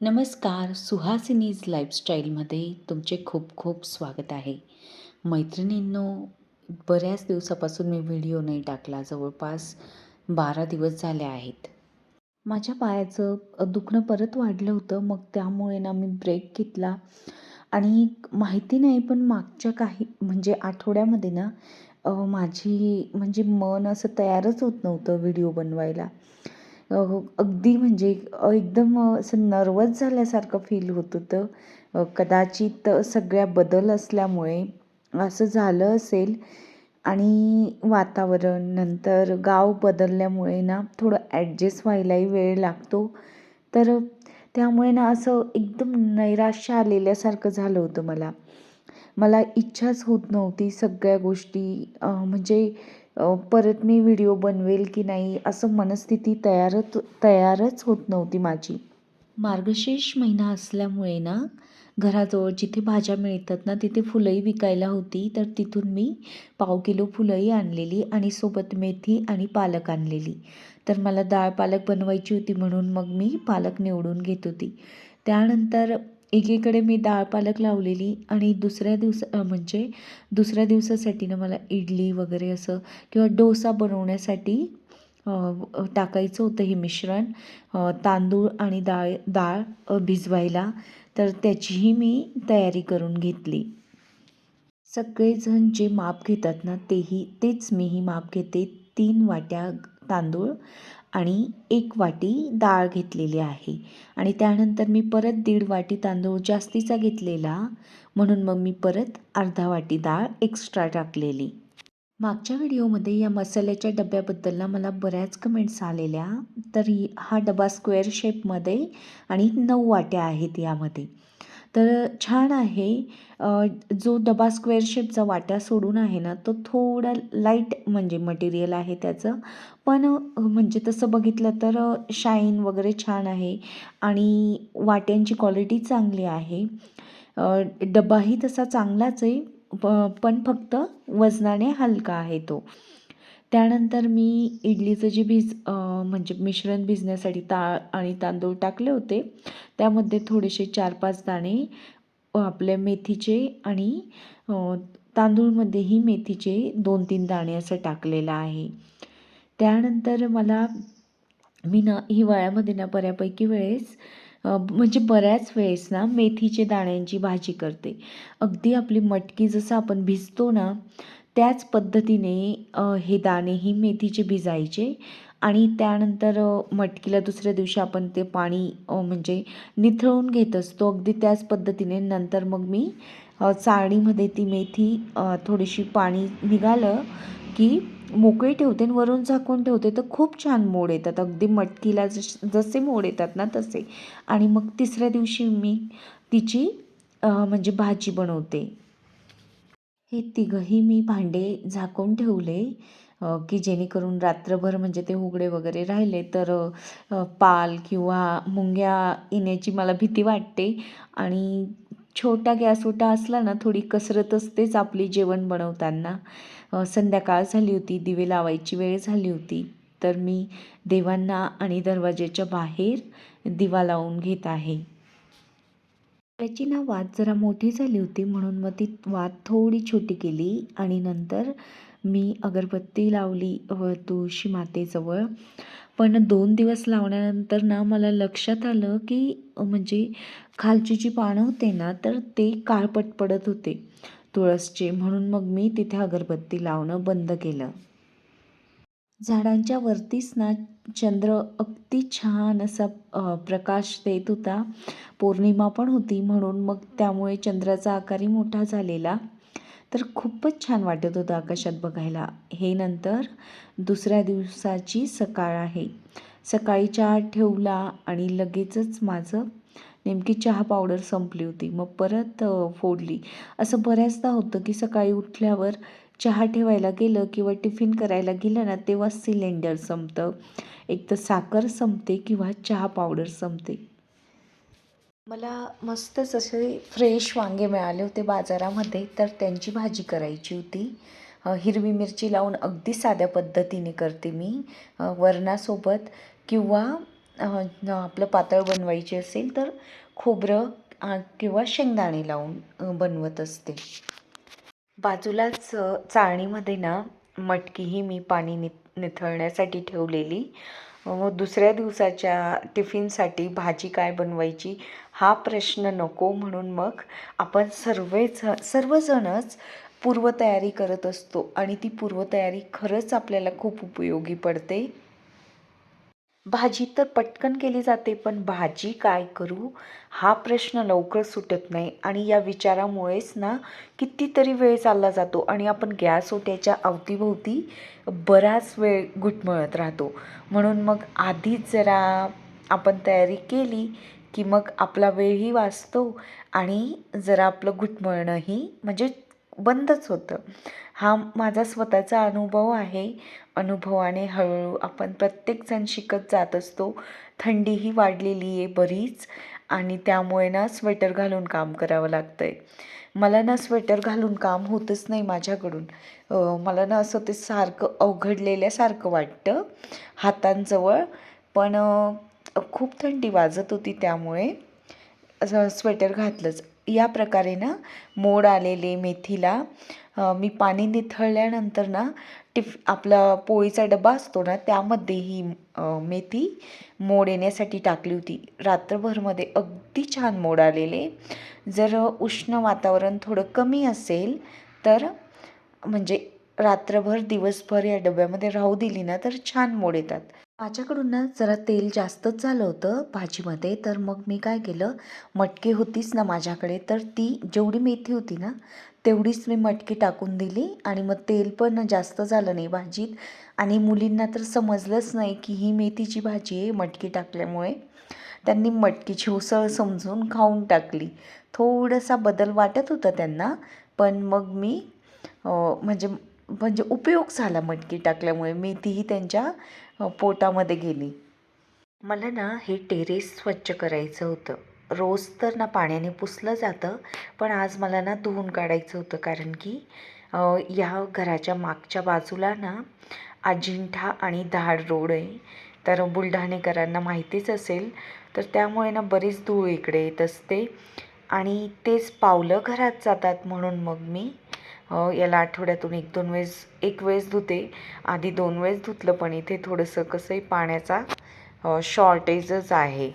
नमस्कार सुहासिनीज लाईफस्टाईलमध्ये तुमचे खूप खूप स्वागत आहे. मैत्रिणींनो बऱ्याच दिवसापासून मी व्हिडिओ नाही टाकला जवळपास बारा दिवस झाले आहेत. माझ्या पायाचं दुखणं परत वाढलं होतं मग त्यामुळे ना मी ब्रेक घेतला. आणि माहिती नाही पण मागच्या काही म्हणजे आठवड्यामध्ये ना माझी म्हणजे मन असं तयारच होत नव्हतं व्हिडिओ बनवायला. हो, अगदी म्हणजे एकदम असं नर्वस झाल्यासारखं फील होत होतं. कदाचित सगळ्या बदल असल्यामुळे असं झालं असेल. आणि वातावरण नंतर गाव बदलल्यामुळे ना थोडं ॲडजस्ट व्हायलाही वेळ लागतो. तर त्यामुळे ना असं एकदम नैराश्य आलेल्यासारखं झालं होतं मला. मला इच्छाच होत नव्हती सगळ्या गोष्टी म्हणजे परत मी व्हिडिओ बनवेल की नाही असं मनस्थिती तयारच तयारच होत नव्हती माझी. मार्गशीर्ष महिना असल्यामुळे ना घराजवळ जिथे भाज्या मिळतात ना तिथे फुलंही विकायला होती. तर तिथून मी पाव किलो फुलंही आणलेली आणि सोबत मेथी आणि पालक आणलेली. तर मला डाळ पालक बनवायची होती म्हणून मग मी पालक निवडून घेत होती. त्यानंतर एकीकडे मी डाळ पालक लावलेली आणि दुसऱ्या दिवसा म्हणजे दुसऱ्या दिवसासाठी ना मला इडली वगैरे असं किंवा डोसा बनवण्यासाठी टाकायचं होतं हे मिश्रण तांदूळ आणि डाळ डाळ भिजवायला. तर त्याचीही मी तयारी करून घेतली. सगळेजण जे माप घेतात ना तेही तेच मीही माप घेते. तीन वाट्या तांदूळ आणि एक वाटी डाळ घेतलेली आहे. आणि त्यानंतर मी परत दीड वाटी तांदूळ जास्तीचा घेतलेला म्हणून मग मी परत अर्धा वाटी डाळ एक्स्ट्रा टाकलेली. मागच्या व्हिडिओमध्ये या मसाल्याच्या डब्याबद्दलला मला बऱ्याच कमेंट्स आलेल्या तर हा डबा स्क्वेअर शेपमध्ये आणि नऊ वाट्या आहेत यामध्ये. तर छान आहे. जो डबा स्क्वेअर शेपचा वाट्या सोडून आहे ना तो थोडा लाइट म्हणजे मटेरियल आहे त्याचं. पण म्हणजे तसं बघितलं तर शाईन वगैरे छान आहे आणि वाट्यांची क्वालिटी चांगली आहे. डबाही तसा चांगलाच आहे प पण फक्त वजनाने हलका आहे तो. त्यानंतर मी इडलीचं जे भिज म्हणजे मिश्रण भिजण्यासाठी ताळ आणि तांदूळ टाकले होते. त्यामध्ये थोडेसे चार पाच दाणे आपल्या मेथीचे आणि तांदूळमध्येही मेथीचे दोन तीन दाणे असं टाकलेलं आहे. त्यानंतर मला मी ना हिवाळ्यामध्ये ना बऱ्यापैकी वेळेस म्हणजे बऱ्याच वेळेस ना मेथीचे दाण्यांची भाजी करते. अगदी आपली मटकी जसं आपण भिजतो ना त्याच पद्धतीने हे हे दाणेही मेथीचे भिजायचे. आणि त्यानंतर मटकीला दुसऱ्या दिवशी आपण ते पाणी म्हणजे निथळून घेत असतो. अगदी त्याच पद्धतीने नंतर मग मी चाळणीमध्ये ती मेथी थोडीशी पाणी निघालं की मोकळी ठेवते आणि वरून झाकून ठेवते. तर खूप छान मोड येतात. अगदी मटकीला जश जसे मोड येतात ना तसे. आणि मग तिसऱ्या दिवशी मी तिची म्हणजे भाजी बनवते. हे तिघंही मी भांडे झाकून ठेवले. की जेणेकरून रात्रभर म्हणजे ते उघडे वगैरे राहिले तर पाल किंवा मुंग्या येण्याची मला भीती वाटते. आणि छोटा गॅस ओटा असला ना थोडी कसरत असतेच आपली जेवण बनवताना. संध्याकाळ झाली होती दिवे लावायची वेळ झाली होती. तर मी देवांना आणि दरवाज्याच्या बाहेर दिवा लावून घेत आहे. त्याची ना वात जरा मोठी झाली होती म्हणून मग ती वात थोडी छोटी केली आणि नंतर मी अगरबत्ती लावली व तुळशी मातेजवळ. पण दोन दिवस लावल्यानंतर ना मला लक्षात आलं की म्हणजे खालची जी पानं होते ना तर ते काळपट पडत होते. तुळसचे. म्हणून मग मी तिथे अगरबत्ती लावणं बंद केलं. झाडांच्या वरतीच ना चंद्र अगदी छान असा प्रकाश देत होता. पौर्णिमा पण होती म्हणून मग त्यामुळे चंद्राचा आकारही मोठा झालेला. तर खूपच छान वाटत होतं आकाशात बघायला. हे नंतर दुसऱ्या दिवसाची सकाळ आहे. सकाळी चहा ठेवला आणि लगेचच माझं नेमकी चहा पावडर संपली होती. मग परत फोडली. असं बऱ्याचदा होतं की सकाळी उठल्यावर चहा ठेवायला गेलं किंवा टिफिन करायला गेलं ना तेव्हा सिलेंडर संपतं. एक तर साखर संपते किंवा चहा पावडर संपते. मला मस्तच असे फ्रेश वांगे मिळाले होते बाजारामध्ये तर त्यांची भाजी करायची होती. हिरवी मिरची लावून अगदी साध्या पद्धतीने करते मी. वरणासोबत किंवा आपलं पातळ बनवायची असेल तर खोबरं किंवा शेंगदाणे लावून बनवत असते. बाजूलाच चाळणीमध्ये ना मटकीही मी पाणी नि निथळण्यासाठी ठेवलेली. व दुसऱ्या दिवसाच्या टिफिनसाठी भाजी काय बनवायची? हा प्रश्न नको म्हणून मग आपण सर्वच सर्वजणच पूर्वतयारी करत असतो आणि ती पूर्वतयारी खरंच आपल्याला खूप उपयोगी पडते. भाजी तर पटकन केली जाते पण भाजी काय करू? हा प्रश्न लवकर सुटत नाही आणि या विचारामुळेच ना कितीतरी वेळ चालला जातो आणि आपण गॅस ओट्याच्या अवतीभोवती बराच वेळ घुटमळत राहतो. म्हणून मग आधीच जरा आपण तयारी केली की मग आपला वेळही वाचतो आणि जरा आपलं घुटमळणंही म्हणजे बंदच होतं. हा माझा स्वतःचा अनुभव आहे. अनुभवाने हळूहळू आपण प्रत्येकजण शिकत जात असतो. थंडीही वाढलेली आहे बरीच आणि त्यामुळे ना स्वेटर घालून काम करावं लागतं आहे मला ना स्वेटर घालून काम होतच नाही माझ्याकडून. मला ना असं ते सारखं अवघडलेल्यासारखं वाटतं हातांजवळ. पण खूप थंडी वाजत होती त्यामुळे असं स्वेटर घातलंच. या प्रकारे ना मोड आलेले मेथीला मी पाणी निथळल्यानंतर ना टिफ आपला पोळीचा डबा असतो ना त्यामध्ये ही मेथी मोड येण्यासाठी टाकली होती. रात्रभरमध्ये अगदी छान मोड आलेले. जर उष्ण वातावरण थोडं कमी असेल तर म्हणजे रात्रभर दिवसभर या डब्यामध्ये राहू दिली ना तर छान मोड येतात. माझ्याकडून ना जरा तेल जास्तच झालं होतं भाजीमध्ये तर मग मी काय केलं मटकी होतीच ना माझ्याकडे तर ती जेवढी मेथी होती ना तेवढीच मी मटकी टाकून दिली आणि मग तेल पण जास्त झालं नाही भाजीत. आणि मुलींना तर समजलंच नाही की ही मेथीची भाजी आहे मटकी टाकल्यामुळे. त्यांनी मटकीची उसळ समजून खाऊन टाकली. थोडासा बदल वाटत होता त्यांना पण मग मी म्हणजे म्हणजे उपयोग झाला मटकी टाकल्यामुळे. मेथीही त्यांच्या पोटामध्ये गेली. मला ना हे टेरेस स्वच्छ करायचं होतं. रोज तर ना पाण्याने पुसलं जातं पण आज मला ना धुवून काढायचं होतं कारण की या घराच्या मागच्या बाजूला ना अजिंठा आणि धाड रोड आहे. तर बुलढाणेकरांना माहितीच असेल तर त्यामुळे ना बरीच धूळ इकडे येत असते आणि तेच पावलं घरात जातात म्हणून मग मी याला आठवड्यातून एक दोन वेळेस एक वेळेस धुते. आधी दोन वेळेस धुतलं पण इथे थोडंसं कसंही पाण्याचा शॉर्टेजच आहे.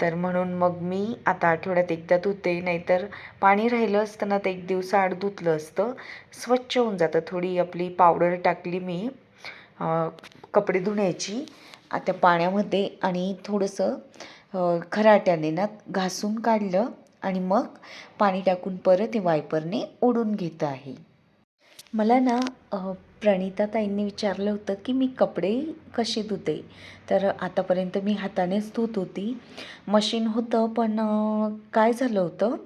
तर म्हणून मग मी आता आठवड्यात एकदा धुते नाहीतर पाणी राहिलं असतं ना तर एक दिवसाआड धुतलं असतं. स्वच्छ होऊन जातं. थोडी आपली पावडर टाकली मी कपडे धुण्याची आता पाण्यामध्ये आणि थोडंसं खराट्याने ना घासून काढलं. आणि मग पाणी टाकून परत हे वायपरने ओढून घेत आहे. मला ना प्रणिता ताईंनी विचारलं होतं की मी कपडे कसे धुते? तर आतापर्यंत मी हातानेच धुत होती. मशीन होतं पण काय झालं होतं?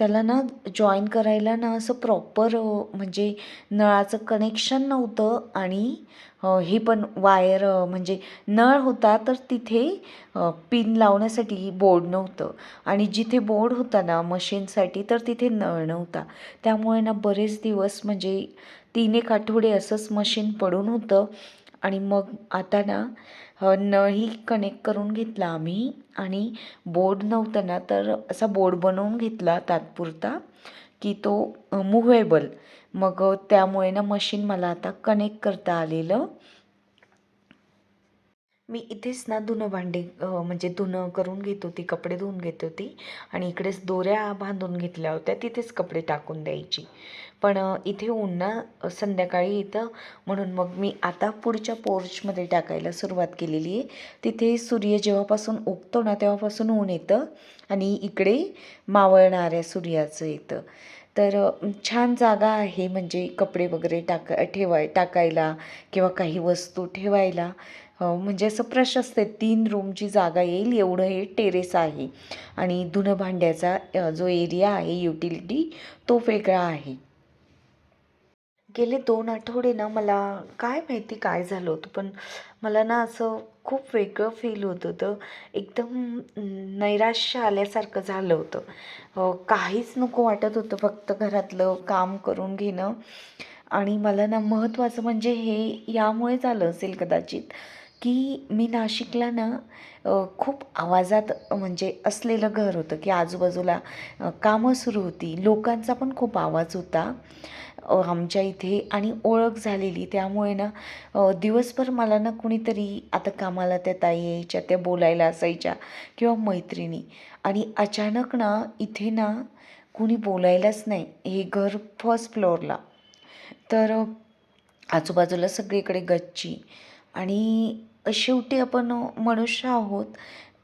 त्याला ना जॉईन करायला ना असं प्रॉपर म्हणजे नळाचं कनेक्शन नव्हतं आणि हे पण वायर म्हणजे नळ होता तर तिथे पिन लावण्यासाठी बोर्ड नव्हतं. आणि जिथे बोर्ड होता ना मशीनसाठी तर तिथे नळ नव्हता. त्यामुळे ना बरेच दिवस म्हणजे तीन एक आठवडे असंच मशीन पडून होतं. आणि मग आता ना नळही कनेक्ट करून घेतला आम्ही आणि बोर्ड नव्हतं ना तर असा बोर्ड बनवून घेतला तात्पुरता की तो मुव्हेबल मग त्यामुळे ना मशीन मला आता कनेक्ट करता आलेलं. मी इथेच ना धुणं भांडी म्हणजे धुणं करून घेत होती कपडे धुवून घेत होती आणि इकडेच दोऱ्या बांधून घेतल्या होत्या तिथेच कपडे टाकून द्यायची. पण इथे ऊन ना संध्याकाळी येतं म्हणून मग मी आता पुढच्या पोर्चमध्ये टाकायला सुरुवात केलेली आहे. तिथे सूर्य जेव्हापासून उगतो ना तेव्हापासून ऊन येतं. आणि इकडे मावळणाऱ्या सूर्याचं येतं. तर छान जागा आहे म्हणजे कपडे वगैरे टाका ठेवाय टाकायला किंवा काही वस्तू ठेवायला. म्हणजे असं प्रशस्त आहे. तीन रूमची जागा येईल एवढं हे टेरेस आहे. आणि धुणं भांड्याचा जो एरिया आहे युटिलिटी तो वेगळा आहे. गेले दोन आठवडे ना मला काय माहिती काय झालं होतं पण मला ना असं खूप वेगळं फील होत होतं. एकदम नैराश्य आल्यासारखं झालं होतं. काहीच नको वाटत होतं फक्त घरातलं काम करून घेणं. आणि मला ना महत्त्वाचं म्हणजे हे यामुळे झालं असेल कदाचित. की मी नाशिकला ना खूप आवाजात म्हणजे असलेलं घर होतं की आजूबाजूला कामं सुरू होती. लोकांचा पण खूप आवाज होता आमच्या इथे आणि ओळख झालेली. त्यामुळे ना दिवसभर मला ना कुणीतरी आता कामाला त्या ताई यायच्या त्या बोलायला असायच्या किंवा मैत्रिणी. आणि अचानक ना इथे ना कुणी बोलायलाच नाही. हे घर फर्स्ट फ्लोअरला. तर आजूबाजूला सगळीकडे गच्ची आणि शेवटी आपण मनुष्य आहोत.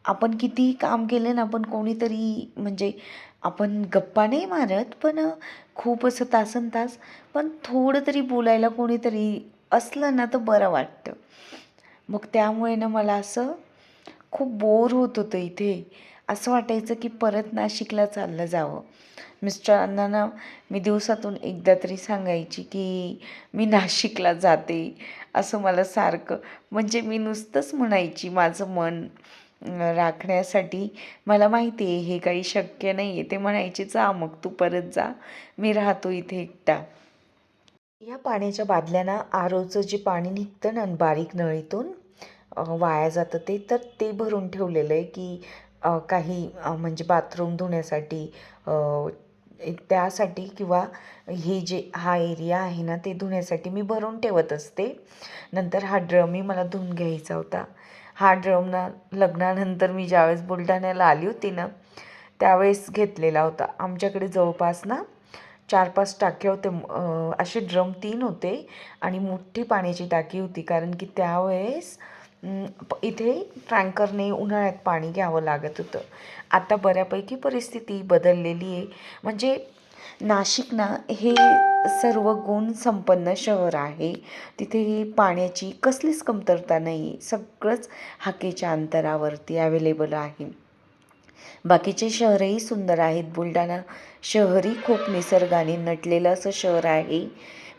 आपण कितीही काम केले ना आपण कोणीतरी म्हणजे आपण गप्पा नाही मारत पण खूप असं तासन तास पण थोडं तरी बोलायला कोणीतरी असलं ना तर बरं वाटतं. मग त्यामुळे ना मला असं खूप बोर होत होतं इथे. असं वाटायचं की परत नाशिकला चाललं जावं. मिस्टरांना ना मी दिवसातून एकदा तरी सांगायची की मी नाशिकला जाते. असं मला सारखं. म्हणजे मी नुसतंच म्हणायची माझं मन राखण्यासाठी. मला माहिती आहे हे काही शक्य नाही आहे ते म्हणायचे जा मग तू परत जा. मी राहतो इथे एकटा. या पाण्याच्या बादल्यांना आरोचं जे पाणी निघतं ना बारीक नळीतून वाया जातं ते तर ते भरून ठेवलेलं आहे की काही म्हणजे बाथरूम धुण्यासाठी त्यासाठी किंवा हे जे हा एरिया आहे ना ते धुण्यासाठी मी भरून ठेवत असते. नंतर हा ड्रमही मला धुवून घ्यायचा होता. हा ड्रम ना लग्नानंतर मी ज्यावेळेस बुलढाण्याला आली होती ना त्यावेळेस घेतलेला होता. आमच्याकडे जवळपास ना चार पाच टाक्या होते. असे ड्रम तीन होते आणि मोठी पाण्याची टाकी होती. कारण की त्यावेळेस इथे टँकरने उन्हाळ्यात पाणी घ्यावं लागत होतं. आता बऱ्यापैकी परिस्थिती बदललेली आहे. म्हणजे नाशिक ना हे सर्व गुण संपन्न शहर आहे. तिथे पाण्याची कसलीच कमतरता नाही सगळंच हाकेच्या अंतरावरती अवेलेबल आहे. बाकीचे शहरही सुंदर आहेत. बुलढाणा शहरही खूप निसर्गाने नटलेलं असं शहर आहे.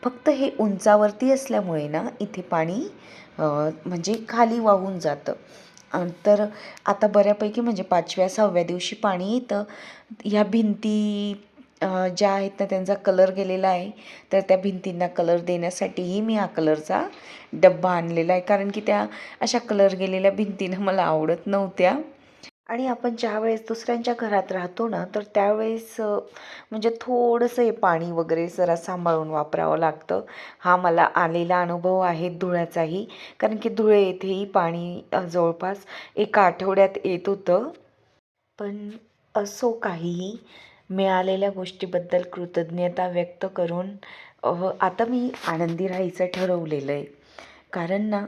फक्त हे उंचावरती असल्यामुळे ना इथे पाणी म्हणजे खाली वाहून जातं. तर आता बऱ्यापैकी म्हणजे पाचव्या सहाव्या दिवशी पाणी येतं. ह्या भिंती ज्या आहेत ना त्यांचा कलर गेलेला आहे. तर त्या भिंतींना कलर देण्यासाठीही मी हा कलरचा डब्बा आणलेला आहे. कारण की त्या अशा कलर गेलेल्या भिंतीनं मला आवडत नव्हत्या. आणि आपण ज्यावेळेस दुसऱ्यांच्या घरात राहतो ना तर त्यावेळेस म्हणजे थोडंसं हे पाणी वगैरे जरा सांभाळून वापरावं लागतं. हा मला आलेला अनुभव आहे धुळ्याचाही कारण की धुळे येथेही पाणी जवळपास एका आठवड्यात येत होतं. पण असो काहीही मिळालेल्या गोष्टीबद्दल कृतज्ञता व्यक्त करून आता मी आनंदी राहायचं ठरवलेलं आहे. कारण ना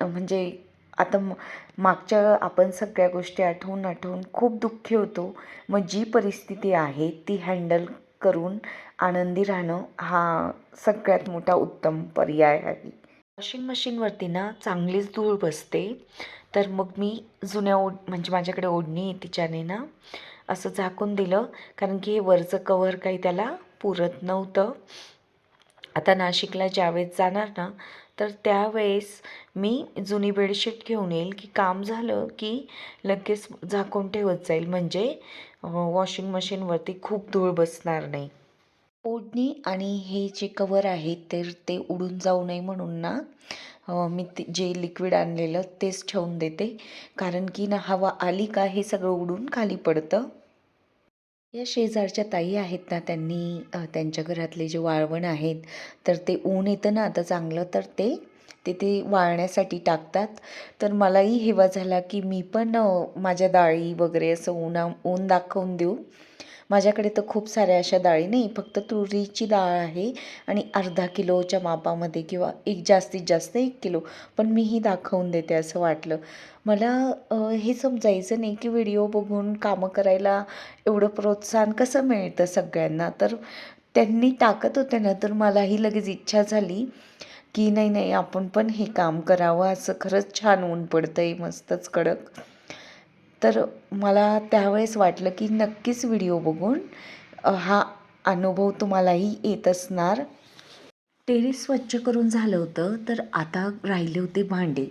म्हणजे आता म मागच्या आपण सगळ्या गोष्टी आठवून आठवून खूप दुःखी होतो. मग जी परिस्थिती आहे ती हँडल करून आनंदी राहणं हा सगळ्यात मोठा उत्तम पर्याय आहे. वॉशिंग मशीनवरती ना चांगलीच धूळ बसते. तर मग मी जुन्या ओढ म्हणजे माझ्याकडे ओढणी आहे तिच्याने ना असं झाकून दिलं. कारण की हे वरचं कवर काही त्याला पुरत नव्हतं. आता नाशिकला ज्यावेळेस जाणार ना तर त्यावेळेस मी जुनी बेडशीट घेऊन येईल की काम झालं की लगेच झाकून ठेवत जाईल. म्हणजे वॉशिंग मशीनवरती खूप धूळ बसणार नाही. ओढणी आणि हे जे कवर आहे तर ते उडून जाऊ नये म्हणून ना मी ते जे लिक्विड आणलेलं तेच ठेवून देते. कारण की ना हवा आली का हे सगळं उडून खाली पडतं. या शेजारच्या ताई आहेत ना त्यांनी त्यांच्या घरातले जे वाळवण आहेत तर ते ऊन येतं ना आता चांगलं तर ते ते ते वाळण्यासाठी टाकतात. तर मलाही हेवा झाला की मी पण माझ्या डाळी वगैरे असं ऊना ऊन दाखवून देऊ. माझ्याकडे तर खूप साऱ्या अशा डाळी नाही फक्त तुरीची डाळ आहे आणि अर्धा किलोच्या मापामध्ये किंवा एक जास्तीत जास्त एक किलो. पण मीही दाखवून देते असं वाटलं. मला हे समजायचं नाही की व्हिडिओ बघून कामं करायला एवढं प्रोत्साहन कसं मिळतं सगळ्यांना. तर त्यांनी टाकत होते ना तर मलाही लगेच इच्छा झाली की नाही नाही आपण पण हे काम करावं. असं खरंच छान ऊन पडतं आहे मस्तच कडक. तर मला त्यावेळेस वाटलं की नक्कीच व्हिडिओ बघून हा अनुभव तुम्हालाही येत असणार. टेरेस स्वच्छ करून झालं होतं तर आता राहिले होते भांडे.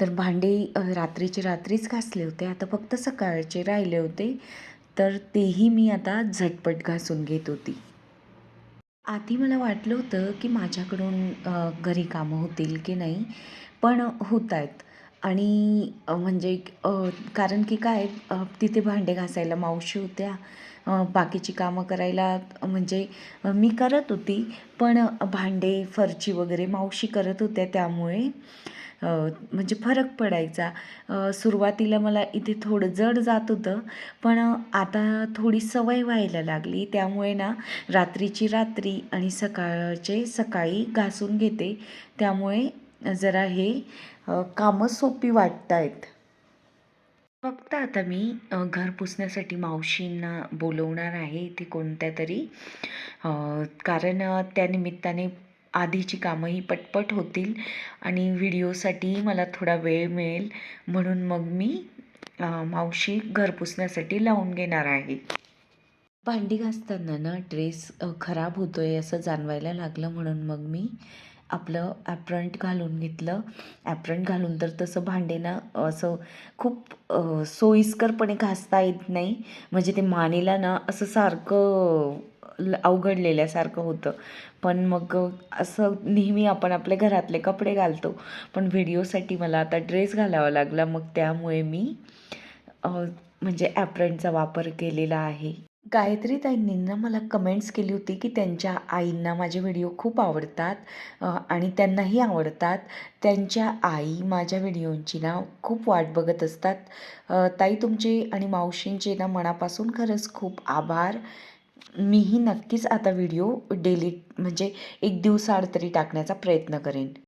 तर भांडे रात्रीचे रात्रीच घासले होते आता फक्त सकाळचे राहिले होते. तर तेही मी आता झटपट घासून घेत होती. आधी मला वाटलं होतं की माझ्याकडून घरी कामं होतील की नाही पण होत आहेत. आणि म्हणजे कारण की काय तिथे भांडे घासायला मावशी होत्या. बाकीची कामं करायला म्हणजे मी करत होती. पण भांडे फरची वगैरे मावशी करत होत्या त्यामुळे म्हणजे फरक पडायचा. सुरुवातीला मला इथे थोडं जड जात होतं. पण आता थोडी सवय व्हायला लागली. त्यामुळे ना रात्रीची रात्री आणि सकाळचे सकाळी घासून घेते. त्यामुळे जरा हे कामं सोपी वाटत आहेत फक्त आता मी घर पुसण्यासाठी मावशींना बोलवणार आहे इथे कोणत्या तरी. कारण अ, त्या निमित्ताने आधीची कामंही पटपट होतील आणि व्हिडिओसाठी मला थोडा वेळ मिळेल. म्हणून मग मी मावशी घर पुसण्यासाठी लावून घेणार आहे. भांडी घासताना ना ड्रेस खराब होतो आहे असं जाणवायला लागलं म्हणून मग मी आपलं ॲप्रंट घालून घेतलं. ॲप्रंट घालून तर तसं भांडे ना असं खूप सोयीस्करपणे घासता येत नाही. म्हणजे ते मानेला ना असं सारखं ल अवघडलेल्यासारखं होतं. पण मग असं नेहमी आपण आपल्या घरातले कपडे घालतो. पण व्हिडिओसाठी मला आता ड्रेस घालावा लागला. मग त्यामुळे मी म्हणजे ॲप्रंटचा वापर केलेला आहे. गायत्री ताईंनी मला कमेंट्स केली होती की त्यांच्या आईंना माझे व्हिडिओ खूप आवडतात आणि त्यांनाही आवडतात. त्यांच्या आई माझ्या व्हिडिओंची ना खूप वाट बघत असतात. ताई तुमचे आणि मावशींचे ना मनापासून खरंच खूप आभार. मीही नक्कीच आता व्हिडिओ डेली म्हणजे एक दिवसाआड तरी टाकण्याचा प्रयत्न करेन.